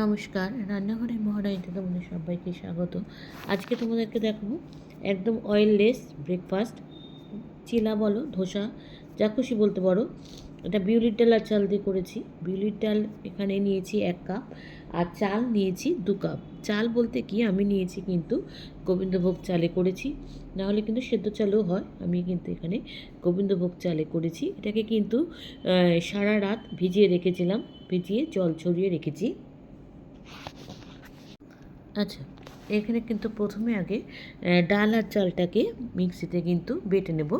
নমস্কার, রান্নাঘরের মহারানীতে তোমাদের সবাইকে স্বাগত। আজকে তোমাদেরকে দেখাবো একদম অয়েললেস ব্রেকফাস্ট চিলা বলো, ধোসা, যা খুশি বলতে পারো। এটা বিউলির ডাল আর চাল দিয়ে করেছি। বিউলির ডাল এখানে নিয়েছি এক কাপ, আর চাল নিয়েছি দু কাপ। চাল বলতে কি, আমি নিয়েছি কিন্তু গোবিন্দভোগ চালে করেছি। নাহলে কিন্তু সেদ্ধ চালও হয়, আমি কিন্তু এখানে গোবিন্দভোগ চালে করেছি। এটাকে কিন্তু সারা রাত ভিজিয়ে রেখেছিলাম, ভিজিয়ে জল ছড়িয়ে রেখেছি। আচ্ছা এখানে কিন্তু প্রথমে আগে ডাল আর চালটাকে মিক্সিতে কিন্তু বেটে নেব।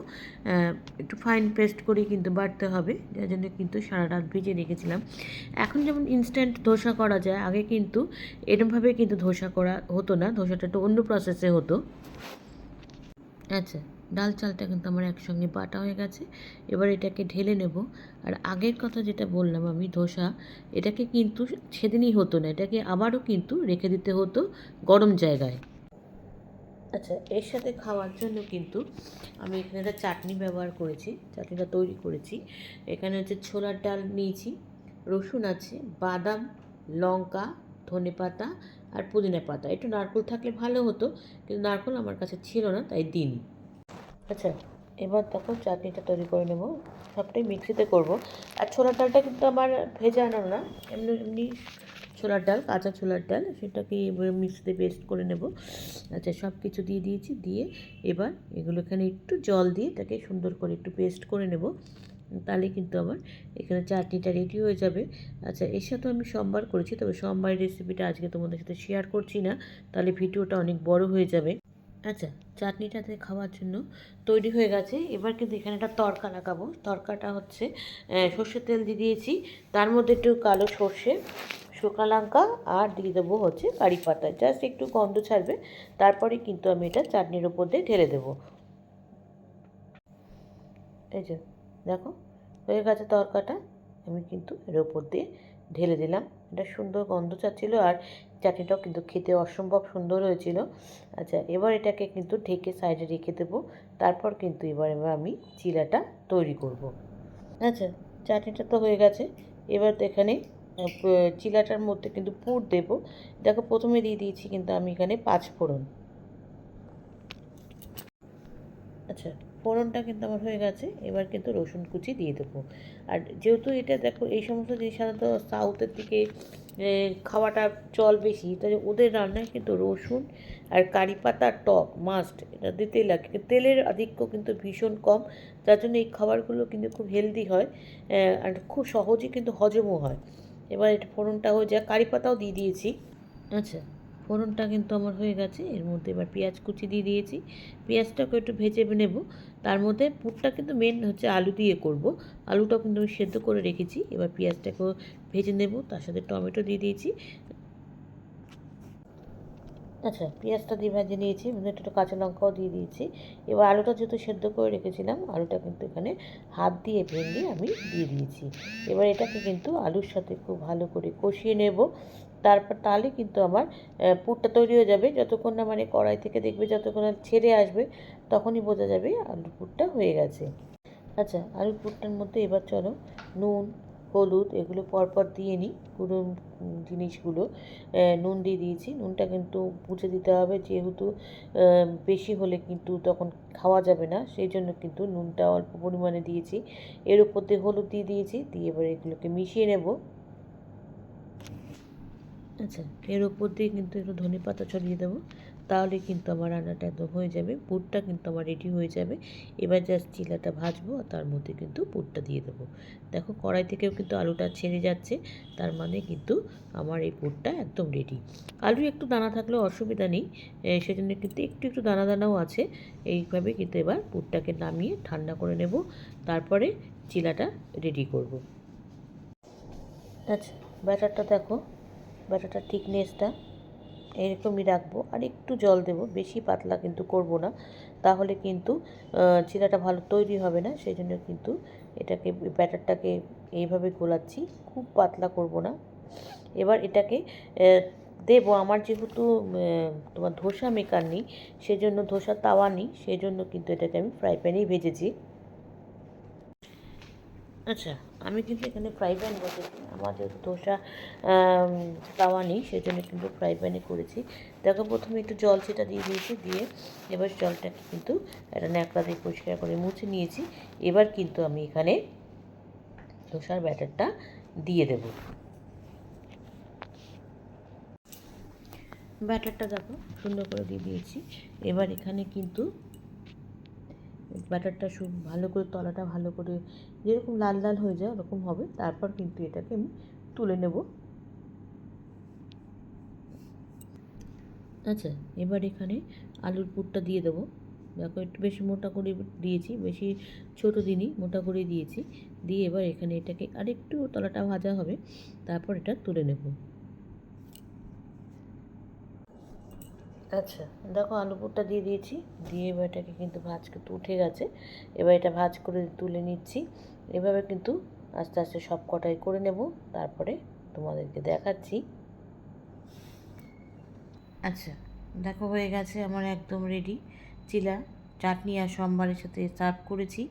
একটু ফাইন পেস্ট করে কিন্তু বাটতে হবে, যার জন্য কিন্তু সারা রাত ভিজে রেখেছিলাম। এখন যেমন ইনস্ট্যান্ট ধোসা করা যায়, আগে কিন্তু এরমভাবে কিন্তু ধোসা করা হতো না, ধোসাটা একটু অন্য প্রসেসে হতো। আচ্ছা ডাল চালটা কিন্তু আমার একসঙ্গে বাটা হয়ে গেছে। এবার এটাকে ঢেলে নেব। আর আগের কথা যেটা বললাম আমি, ধোসা, এটাকে কিন্তু সেদিনই হতো না, এটাকে আবারও কিন্তু রেখে দিতে হতো গরম জায়গায়। আচ্ছা এর সাথে খাওয়ার জন্য কিন্তু আমি এখানে একটা চাটনি ব্যবহার করেছি, চাটনিটা তৈরি করেছি। এখানে হচ্ছে ছোলার ডাল নিয়েছি, রসুন আছে, বাদাম, লঙ্কা, ধনে পাতা আর পুদিনা পাতা। একটু নারকোল থাকলে ভালো হতো, কিন্তু নারকোল আমার কাছে ছিল না, তাই দিইনি। আচ্ছা এবার দেখো চাটনিটা তৈরি করে নেব। সবটাই মিক্সিতে করব। আর ছোলার ডালটা কিন্তু আমার ভেজানো না, এমনি এমনি ছোলার ডাল, কাঁচা ছোলার ডাল, সেটাকে মিক্সিতে পেস্ট করে নেব। আচ্ছা সব কিছু দিয়ে দিয়েছি, দিয়ে এবার এগুলো এখানে একটু জল দিয়ে তাকে সুন্দর করে একটু পেস্ট করে নেব। তাহলে কিন্তু আমার এখানে চাটনিটা রেডি হয়ে যাবে। আচ্ছা এর সাথে আমি সোমবার করেছি, তবে সোমবারের রেসিপিটা আজকে তোমাদের সাথে শেয়ার করছি না, তাহলে ভিডিওটা অনেক বড় হয়ে যাবে। আচ্ছা চাটনিটাতে খাওয়ার জন্য তৈরি হয়ে গেছে। এবার কিন্তু এখানে একটা তরকা লাগাবো। তরকাটা হচ্ছে সর্ষের তেল দিয়ে দিয়েছি। তার মধ্যে একটু কালো সর্ষে, শুকনো লঙ্কা আর দিয়ে দেবো হচ্ছে কারি পাতা। জাস্ট একটু গন্ধ ছাড়বে। তারপরে কিন্তু আমি এটা চাটনির ওপর দিয়ে ঢেলে দেবো। এই যে, দেখো, হয়ে গেছে তরকাটা আমি কিন্তু এর ওপর দিয়ে ঢেলে দিলাম। এটা সুন্দর গন্ধ চাচ্ছিলো আর চাটনিটাও কিন্তু খেতে অসম্ভব সুন্দর হয়েছিল। আচ্ছা এবার এটাকে কিন্তু ঢেকে সাইডে রেখে দেবো। তারপর কিন্তু এবার এবার আমি চিলাটা তৈরি করব। আচ্ছা চাটনিটা তো হয়ে গেছে। এবার তো এখানে চিলাটার মধ্যে কিন্তু পুর দেবো। দেখো, প্রথমে দিয়ে দিয়েছি কিন্তু আমি এখানে পাঁচ ফোড়ন। আচ্ছা ফোড়নটা কিন্তু আমার হয়ে গেছে। এবার কিন্তু রসুন কুচি দিয়ে দেবো। আর যেহেতু এটা দেখো, এই সমস্ত জিনিস সাধারণত সাউথের দিকে খাওয়াটা চল বেশি। তাই ওদের রান্নায় কিন্তু রসুন আর কারি পাতা টক মাস্ট এটা দিতেই লাগে তেলের আধিক্য কিন্তু ভীষণ কম, যার জন্য এই খাবারগুলো কিন্তু খুব হেলদি হয় আর খুব সহজেই কিন্তু হজমও হয়। এবার এটা ফোড়নটা হয়ে যায়। কারি পাতাও দিয়ে দিয়েছি। আচ্ছা। ফোড়নটা কিন্তু আমার হয়ে গেছে। এর মধ্যে এবার পেঁয়াজ কুচি দিয়ে দিয়েছি। পেঁয়াজটাকে একটু ভেজে নেব। তার মধ্যে পুরটা কিন্তু মেন হচ্ছে আলু দিয়ে করব। আলুটাও কিন্তু আমি সেদ্ধ করে রেখেছি। এবার পেঁয়াজটাকেও ভেজে নেব। তার সাথে টমেটো দিয়ে দিয়েছি। আচ্ছা পেঁয়াজটা দিয়ে ভেজে নিয়েছি মধ্যে একটু কাঁচা লঙ্কাও দিয়ে দিয়েছি। এবার আলুটা যেহেতু সেদ্ধ করে রেখেছিলাম, আলুটা কিন্তু এখানে হাত দিয়ে ভেঙে আমি দিয়ে দিয়েছি। এবার এটাকে কিন্তু আলুর সাথে খুব ভালো করে কষিয়ে নেব। তারপর তাহলে কিন্তু আমার পুরটা তৈরি হয়ে যাবে। যতক্ষণ না মানে কড়াই থেকে দেখবে, যতক্ষণ না ছেড়ে আসবে, তখনই বোঝা যাবে আলুর পুরটা হয়ে গেছে। আচ্ছা আলুর পুরটার মধ্যে এবার চলো নুন হলুদ এগুলো পরপর দিয়ে নিই পুরো জিনিসগুলো। নুন দিয়ে দিয়েছি। নুনটা কিন্তু বুঝে দিতে হবে যেহেতু বেশি হলে কিন্তু তখন খাওয়া যাবে না। সেই জন্য কিন্তু নুনটা অল্প পরিমাণে দিয়েছি। এর উপর দিয়ে হলুদ দিয়ে দিয়েছি। দিয়ে এবার এগুলোকে মিশিয়ে নেব। আচ্ছা এর উপর দিয়ে কিন্তু একটু ধনে পাতা ছড়িয়ে দেবো। তাহলে কিন্তু আমার রান্নাটা একদম হয়ে যাবে, পুরটা কিন্তু আমার রেডি হয়ে যাবে। এবার জাস্ট চিলাটা ভাজবো আর তার মধ্যে কিন্তু পুরটা দিয়ে দেবো। দেখো কড়াই থেকেও কিন্তু আলুটা ছেড়ে যাচ্ছে, তার মানে কিন্তু আমার এই পুরটা একদম রেডি আলু একটু দানা থাকলেও অসুবিধা নেই সেজন্য কিন্তু একটু একটু দানা দানাও আছে। এইভাবে কিন্তু এবার পুরটাকে নামিয়ে ঠান্ডা করে নেব, তারপরে চিলাটা রেডি করব। আচ্ছা ব্যাটারটা দেখো, ব্যাটারটার থিকনেসটা এরকমই রাখব। আর একটু জল দেব, বেশি পাতলা কিন্তু করব না। তাহলে কিন্তু চিলাটা ভালো তৈরি হবে না। সেই জন্য কিন্তু এটাকে, ব্যাটারটাকে এইভাবে গোলাচ্ছি। খুব পাতলা করব না। এবার এটাকে দেবো। আমার যেহেতু তোমার ধোসা মেকার নেই, সেজন্য ধোসা তাওয়া নেই, সেজন্য কিন্তু এটাকে আমি ফ্রাই প্যানেই ভেজেছি। আচ্ছা আমি কিন্তু এখানে ফ্রাই প্যান বসেছি। যেহেতু ধোসা তাওয়া নেই, সেজন্য কিন্তু ফ্রাই প্যানে করেছি। দেখো, প্রথমে একটু জল সেটা দিয়ে দিয়েছি, দিয়ে এবার জলটাকে কিন্তু একটা ন্যাকড়া দিয়ে পরিষ্কার করে মুছে নিয়েছি। এবার কিন্তু আমি এখানে ধোসার ব্যাটারটা দিয়ে দেব। ব্যাটারটা দেখো, সুন্দর করে দিয়ে দিয়েছি। এবার এখানে কিন্তু ব্যাটারটা ভালো করে, তলাটা ভালো করে যেরকম লাল লাল হয়ে যায় ওরকম হবে। তারপর কিন্তু এটাকে আমি তুলে নেব। আচ্ছা এবার এখানে আলুর পুরটা দিয়ে দেবো। দেখো, একটু বেশি মোটা করে দিয়েছি, বেশি ছোটো দিনই মোটা করে দিয়েছি। দিয়ে এবার এখানে এটাকে আরেকটু তলাটা ভাজা হবে। তারপর এটা তুলে নেব। আচ্ছা দেখো আলু পুরটা দিয়ে দিয়েছি। দিয়ে এবার এটাকে কিন্তু ভাজ কিন্তু উঠে গেছে। এবার এটা ভাজ করে তুলে নিচ্ছি। এভাবে কিন্তু আস্তে আস্তে সব কটাই করে নেব। তারপরে তোমাদেরকে দেখাচ্ছি। আচ্ছা দেখো হয়ে গেছে আমার একদম রেডি চিলা, চাটনি আর সোমবারের সাথে সার্ভ করেছি।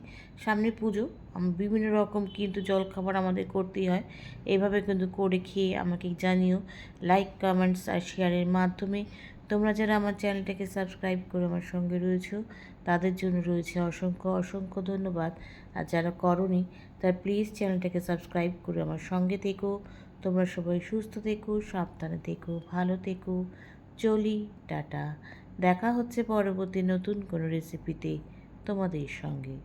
সামনে পুজো বিভিন্ন রকম কিন্তু জলখাবার আমাদের করতেই হয়। এইভাবে কিন্তু করে খেয়ে আমাকে জানিও। লাইক কমেন্টস আর শেয়ারের মাধ্যমে তোমরা যারা আমার চ্যানেলটাকে সাবস্ক্রাইব করে আমার সঙ্গে রয়েছো, তাদের জন্য রয়েছে অসংখ্য অসংখ্য ধন্যবাদ। আর যারা করনি, তারা প্লিজ চ্যানেলটাকে সাবস্ক্রাইব করে আমার সঙ্গে থেকো। তোমরা সবাই সুস্থ থেকো, সাবধানে থেকো, ভালো থেকো। চলি, টাটা। দেখা হচ্ছে পরবর্তী নতুন কোনো রেসিপিতে তোমাদের সঙ্গে।